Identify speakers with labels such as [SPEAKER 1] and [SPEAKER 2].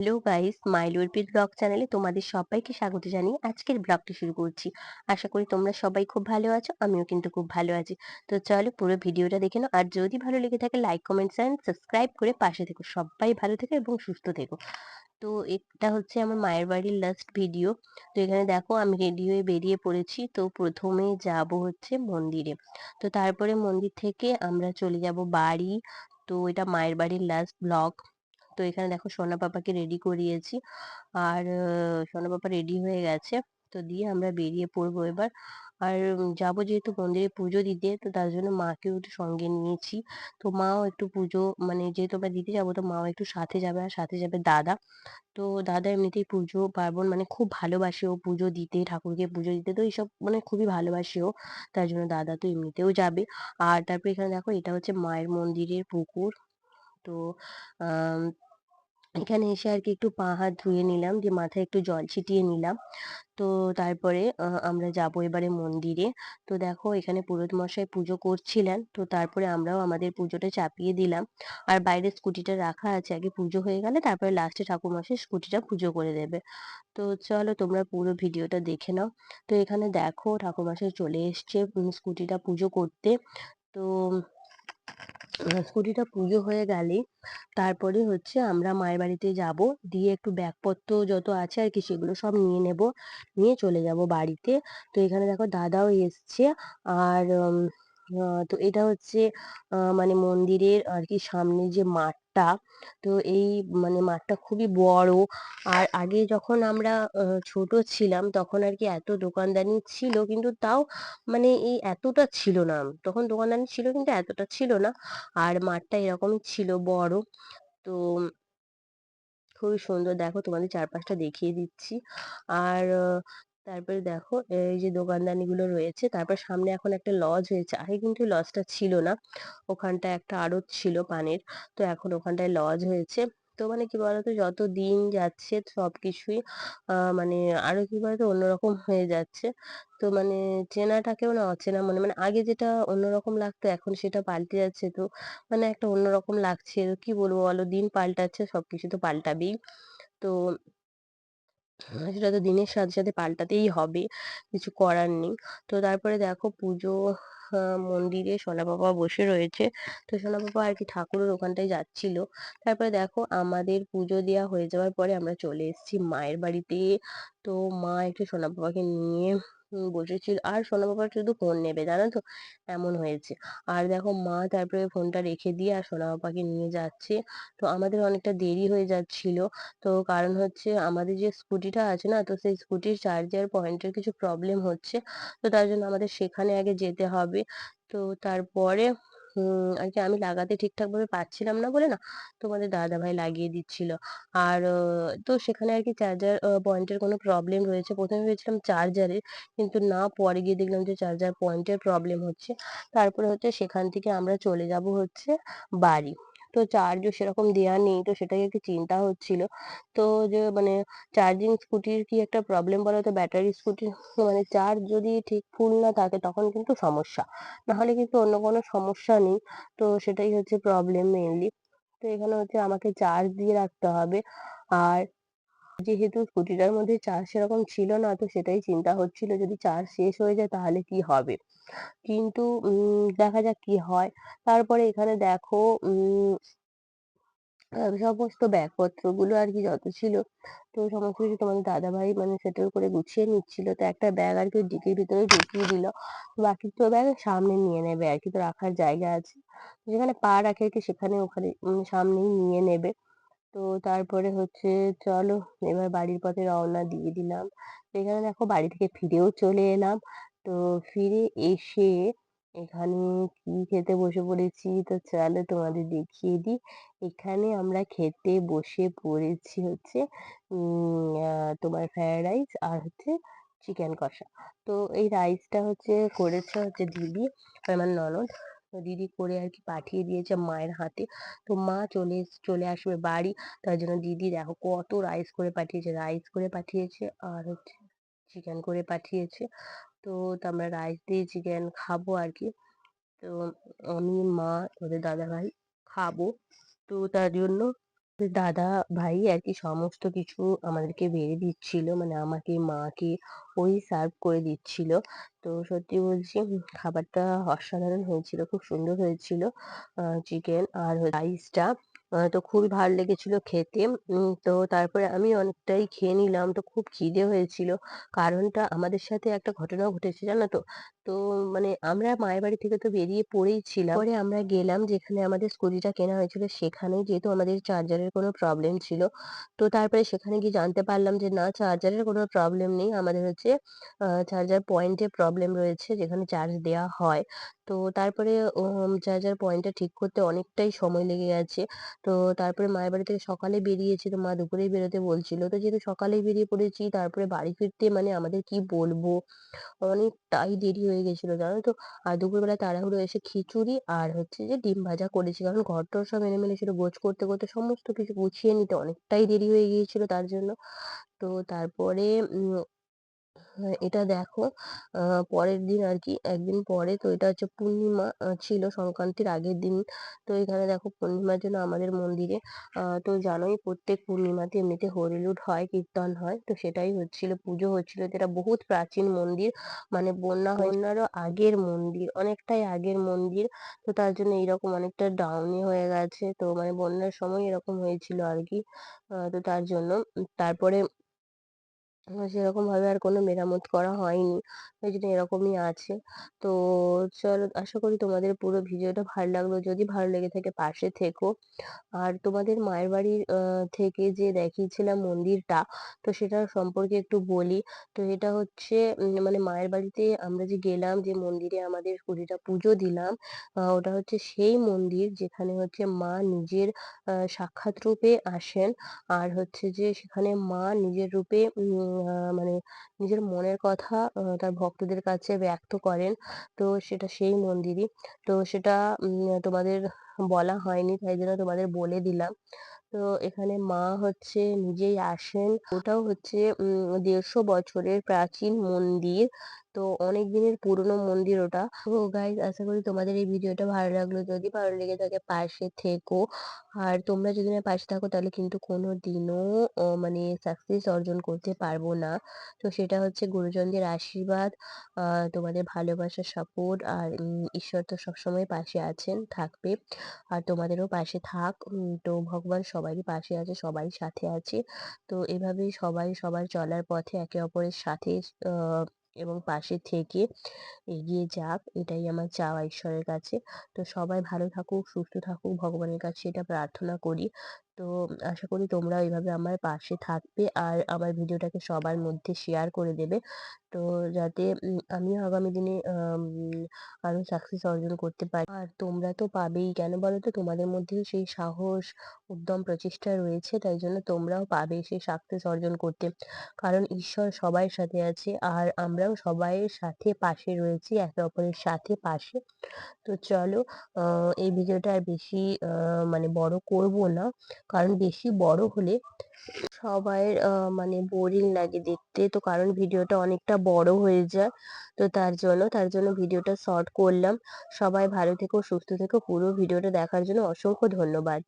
[SPEAKER 1] Hello guys, my লুরপির blog চ্যানেলে তোমাদের সবাইকে স্বাগত জানিয়ে আজকের ব্লগটি শুরু করছি। আশা করি তোমরা সবাই খুব ভালো আছো, আমিও কিন্তু খুব ভালো আছি। তো চলো পুরো ভিডিওটা দেখে নাও, আর যদি ভালো লেগে থাকে লাইক কমেন্টস অ্যান্ড সাবস্ক্রাইব করে পাশে থেকো। সবাই ভালো থেকো এবং সুস্থ থেকো। তো এটা হচ্ছে আমার মায়ের বাড়ির লাস্ট ভিডিও তো এখানে দেখো আমি রেডি হয়ে বেরিয়ে পড়েছি। তো প্রথমে যাব হচ্ছে মন্দিরে। তো তারপরে মন্দির থেকে আমরা চলে যাব বাড়ি। তো এটা মায়ের বাড়ির লাস্ট ব্লগ তো এখানে দেখো সোনা পাপাকে রেডি করিয়েছি। আর সোনা পাপা রেডি হয়ে গেছে। তো দিয়ে আমরা বেরিয়ে পড়ব এবার। আর যাব যেহেতু মন্দিরে পুজো দিতে, তো তার জন্য মাকেও একটু সঙ্গে নিয়েছি। তো মাও একটু পুজো মানে যেহেতু আমরা দিতে যাব, তো মাও একটু সাথে যাবে আর সাথে যাবে দাদা। তো দাদা এমনিতেই পুজো পার্বণ মানে খুব ভালোবাসে ও পুজো দিতে, ঠাকুরকে পুজো দিতে। তো এইসব মানে খুবই ভালোবাসে ও, তার জন্য দাদা তো এমনিতেও যাবে। আর তারপর এখানে দেখো, এটা হচ্ছে মায়ের মন্দিরের পুকুর। তো এখানে এসে আর কি একটু পা হাত ধুয়ে নিলাম, দিয়ে মাথায় একটু জল ছিটিয়ে নিলাম। তো তারপরে আমরা যাব এবারে মন্দিরে। তো দেখো, এখানে পুরোহিত মশাই পুজো করছিলেন। তো তারপরে আমরাও আমাদের পুজোটা চাপিয়ে দিলাম। আর বাইরে স্কুটিটা রাখা আছে, আগে পুজো হয়ে গেলে তারপরে লাস্টে ঠাকুর মশাই স্কুটিটা পুজো করে দেবে। তো চলো, তোমরা পুরো ভিডিওটা দেখে নাও। তো এখানে দেখো, ঠাকুর মশাই চলে এসছে স্কুটিটা পুজো করতে। তো স্কুটিটা পুজো হয়ে গেলে তারপরে হচ্ছে আমরা মায়ের বাড়িতে যাব। দিয়ে একটু ব্যাগপত্র যত আছে আর কি সেগুলো সব নিয়ে নেব। নিয়ে চলে যাব বাড়িতে। তো এখানে দেখো দাদাও এসছে। আর তো এটা হচ্ছে মানে মন্দিরের আর কি সামনে যে মাঠটা, তো এই মানে মাঠটা খুবই বড়। আর আগে যখন আমরা ছোট ছিলাম তখন আর কি এত দোকানদানি ছিল কিন্তু তাও মানে এই এতটা ছিল না। তখন দোকানদানি ছিল কিন্তু এতটা ছিল না। আর মাঠটা এরকমই ছিল বড়। তো খুবই সুন্দর। দেখো তোমাদের চারপাশটা দেখিয়ে দিচ্ছি। আর তারপরে দেখো, এই যে দোকানদানিগুলো রয়েছে, তারপর সামনে এখন একটা লজ হয়েছে। আগে কিন্তু লজটা ছিল না, ওখানটায় একটা আড়ত ছিল পানের, তো এখন ওখানটায় লজ হয়েছে। তো মানে কি বলতো, যত দিন যাচ্ছে সব কিছুই মানে আরও কি বলতো, অন্যরকম হয়ে যাচ্ছে। তো মানে চেনাটাকেও না অচেনা মনে মানে আগে যেটা অন্যরকম লাগতো, এখন সেটা পাল্টে যাচ্ছে তো মানে একটা অন্যরকম লাগছে। কি বলব বলো, দিন পাল্টাচ্ছে, সবকিছু তো পাল্টাবেই। তো সেটা তো দিনের সাথে সাথে পাল্টাতেই হবে, কিছু করার নেই। তো তারপরে দেখো পুজো মন্দিরে সোনা বাবা বসে রয়েছে। তো সোনা বাবা আর কি ঠাকুরের ওখানটায় যাচ্ছিল। তারপরে দেখো আমাদের পুজো দেওয়া হয়ে যাওয়ার পরে আমরা চলে এসেছি মায়ের বাড়িতে। তো মা একটু সোনা বাবাকে নিয়ে বসেছিল। আর সোনা বাবা শুধু ফোন নেবে, জানো তো? এমন হয়েছে। আর দেখো মা তারপরে ফোনটা রেখে দিয়ে আর সোনা বাবাকে নিয়ে যাচ্ছে। তো আমাদের অনেকটা দেরি হয়ে যাচ্ছিল। তো কারণ হচ্ছে আমাদের যে স্কুটিটা আছে না, তো সেই স্কুটির চার্জার পয়েন্টের কিছু প্রবলেম হচ্ছে। তো তার জন্য আমাদের সেখানে আগে যেতে হবে। তো তারপরে আর কি আমি লাগাতে ঠিকঠাক ভাবে পাচ্ছিলাম না বলে না তোমাদের দাদা ভাই লাগিয়ে দিচ্ছিল। আর তো সেখানে আর কি চার্জার পয়েন্টের কোনো প্রবলেম রয়েছে। প্রথমে ভেবেছিলাম চার্জারে কিন্তু না, পরে গিয়ে দেখলাম যে চার্জার পয়েন্টের প্রবলেম হচ্ছে। তারপরে হচ্ছে সেখান থেকে আমরা চলে যাব হচ্ছে বাড়ি। তো চার্জও সেরকম দেওয়া নেই, তো সেটাই একটু চিন্তা হচ্ছিল। তো যে মানে চার্জিং স্কুটির কি একটা প্রবলেম বলো তো? ব্যাটারি স্কুটি মানে চার্জ যদি ঠিক ফুল না থাকে তখন কিন্তু সমস্যা। নাহলে কিন্তু অন্য কোনো সমস্যা নেই, তো সেটাই হচ্ছে প্রবলেম মেনলি তো এখানে হচ্ছে আমাকে চার্জ দিয়ে রাখতে হবে। আর যেহেতু স্কুটিটার মধ্যে চার্জ সেরকম ছিল না, তো সেটাই চিন্তা হচ্ছিল যদি চার্জ শেষ হয়ে যায় তাহলে কি হবে? কিন্তু দেখা যাক কি হয়। তারপরে এখানে দেখো সমস্ত ব্যাগপত্রগুলো আর কি যত ছিল, তো সমস্ত কিছু তোমাদের দাদাভাই মানে সেটেল করে গুছিয়ে নিচ্ছিল। তো একটা ব্যাগ আর কি ডিকির ভিতরে ঢুকিয়ে দিল। বাকি তো ব্যাগ সামনে নিয়ে নেবে আর কি, তো রাখার জায়গা আছে। যেখানে পা রাখে আর কি সেখানে ওখানে সামনেই নিয়ে নেবে। তো তারপরে হচ্ছে চলো এবার বাড়ির পথে রওনা দিয়ে দিলাম। এখানে দেখো বাড়ি থেকে ফিরেও চলে এলাম। তো ফিরে এসে এখানে কি খেতে বসে পড়েছি তো চলো তোমাদের দেখিয়ে দিই। এখানে আমরা খেতে বসে পড়েছি হচ্ছে তোমার ফ্রায়েড রাইস আর হচ্ছে চিকেন কষা। তো এই রাইসটা হচ্ছে করেছে হচ্ছে দিদি, আমার ননদ। দিদি করে আর কি পাঠিয়ে দিয়েছে মায়ের হাতে। তো মা চলে চলে আসবে বাড়ি। তার জন্য দিদি দেখো কত রাইস করে পাঠিয়েছে। রাইস করে পাঠিয়েছে আর হচ্ছে চিকেন করে পাঠিয়েছে। তো আমরা রাইস দিয়ে চিকেন খাব আর কি। তো আমি, মা, ওদের দাদা ভাই খাব। তো তার জন্য দাদা ভাই আর কি সমস্ত কিছু আমাদেরকে বেড়ে দিচ্ছিল। মানে আমাকে, মাকে ওই সার্ভ করে দিচ্ছিল। তো সত্যি বলছি, খাবারটা অসাধারণ হয়েছিল, খুব সুন্দর হয়েছিল চিকেন আর রাইসটা তো খুবই ভালো লেগেছিল খেতে। তো তারপরে আমি অনেকটাই খেয়ে নিলাম। তো খুব খিদে হয়েছিল। কারণটা আমাদের সাথে একটা ঘটনা ঘটেছে, জানো তো? তো মানে আমরা মায়ের বাড়ি থেকে তো বেরিয়ে পড়েই ছিলাম পরে আমরা গেলাম যেখানে আমাদের স্কুটিটা কেনা হয়েছিল সেখানে যেহেতু আমাদের চার্জারের কোনো প্রবলেম ছিল, তো তারপরে সেখানে গিয়ে জানতে পারলাম যে, না, চার্জারের কোনো প্রবলেম নেই। আমাদের হচ্ছে চার্জার পয়েন্টে প্রবলেম রয়েছে, যেখানে চার্জ দেওয়া হয়। তো তারপরে ও যার যার পয়েন্টটা ঠিক করতে অনেকটাই সময় লেগে গেছে। তো তারপরে মায়ের বাড়ি থেকে সকালে বেরিয়েছি তো মা দুপুরেই বেরোতে বলছিল। তো যেহেতু সকালেই বেরিয়ে পড়েছি, তারপরে বাড়ি ফিরতে মানে আমাদের কি বলব? অনেকটাই দেরি হয়ে গেছিল, জানো তো? আর দুপুরবেলা তাড়াহুড়ো এসে খিচুড়ি আর হচ্ছে যে ডিম ভাজা করেছি। কারণ ঘর টর সব এলোমেলো ছিল, গোছ করতে করতে সমস্ত কিছু গুছিয়ে নিতে অনেকটাই দেরি হয়ে গিয়েছিল তার জন্য। তো তারপরে এটা দেখো পরের দিন আর কি একদিন পরে তো এটা হচ্ছে পূর্ণিমা ছিল সংক্রান্তির আগের দিন। তো এখানে দেখো পূর্ণিমার জন্য আমাদের মন্দিরে তো জানোই প্রত্যেক পূর্ণিমাতে এমনিতে হরিলুট হয়, কীর্তন হয়। তো সেটাই হচ্ছিল, পুজো হচ্ছিল। এটা বহুত প্রাচীন মন্দির। মানে বন্যা বন্যারও আগের মন্দির, অনেকটাই আগের মন্দির। তো তার জন্য এরকম অনেকটা ডাউনি হয়ে গেছে। তো মানে বন্যার সময় এরকম হয়েছিল আর কি তো তার জন্য তারপরে সেরকমভাবে আর কোনো মেরামত করা হয়নি। ওই জন্য এরকমই আছে। তো চলো আশা করি তোমাদের পুরো ভিডিওটা ভালো লাগল। যদি ভালো লেগে থাকে পাশে থেকো। আর তোমাদের মায়ের বাড়ির থেকে যে দেখিয়েছিলাম মন্দিরটা, তো সেটার সম্পর্কে একটু বলি। তো এটা হচ্ছে মানে মায়ের বাড়িতে আমরা যে গেলাম, যে মন্দিরে আমাদের কুড়িটা পুজো দিলাম, ওটা হচ্ছে সেই মন্দির যেখানে হচ্ছে মা নিজের সাক্ষাৎ রূপে আসেন। আর হচ্ছে যে সেখানে মা নিজের রূপে মানে নিজের মনের কথা তার ভক্তদের কাছে ব্যক্ত করেন। তো সেটা সেই মন্দিরই। তো সেটা তোমাদের বলা হয়নি, তাই জন্য তোমাদের বলে দিলাম। তো এখানে মা হচ্ছে নিজেই আসেন। ওটাও হচ্ছে ১৫০ বছরের প্রাচীন মন্দির। তো অনেক দিনের পুরনো মন্দির ওটা। তো গাইস আশা করি তোমাদের এই ভিডিওটা ভালো লাগল। যদি ভালো লেগে থাকে পাশে থেকো। আর তোমরা যদি না পাশে থাকো তাহলে কিন্তু কোনো দিনও মানে সাকসেস অর্জন করতে পারব না। তো সেটা হচ্ছে গুরুজনদের আশীর্বাদ, তোমাদের ভালোবাসা, সাপোর্ট আর ঈশ্বর তো সবসময় পাশে আছেন, থাকবে। আর তোমাদেরও পাশে থাক। তো ভগবান সবারই পাশে আছে, সবারই সাথে আছে। তো এভাবেই সবাই সবার চলার পথে একে অপরের সাথে এবং পাশে থেকে এগিয়ে যাক এটাই আমার চাওয়া ঈশ্বরের কাছে। তো সবাই ভালো থাকুক, সুস্থ থাকুক ভগবানের কাছে এটা প্রার্থনা করি। তো আশা করি তোমরা এইভাবে আমার পাশে থাকবে আর আমার ভিডিওটাকে সবার মধ্যে শেয়ার করে দেবে। তো যাতে আমিও আগামী দিনে আম আরও সাকসেস অর্জন করতে পারি। আর তোমরা তো পাবেই কেন বলো তো? তোমাদের মধ্যেও সেই সাহস, উদ্যম, প্রচেষ্টা রয়েছে তাই জন্য তোমরাও পাবে সেই সাকসেস অর্জন করতে। কারণ ঈশ্বর সবার সাথে আছে আর আমরাও সবাইয়ের সাথে পাশে রয়েছি, একে অপরের সাথে পাশে। তো চলো এই ভিডিওটা আর বেশি মানে বড় করব না। কারণ বেশি বড় হলে সবাইয়ের মানে বোরিং লাগে দেখতে। তো কারণ ভিডিওটা অনেকটা বড় হয়ে যায়। তো তার জন্য, তার জন্য ভিডিওটা শর্ট করলাম। সবাই ভালো থেকো, সুস্থ থেকো। পুরো ভিডিওটা দেখার জন্য অসংখ্য ধন্যবাদ।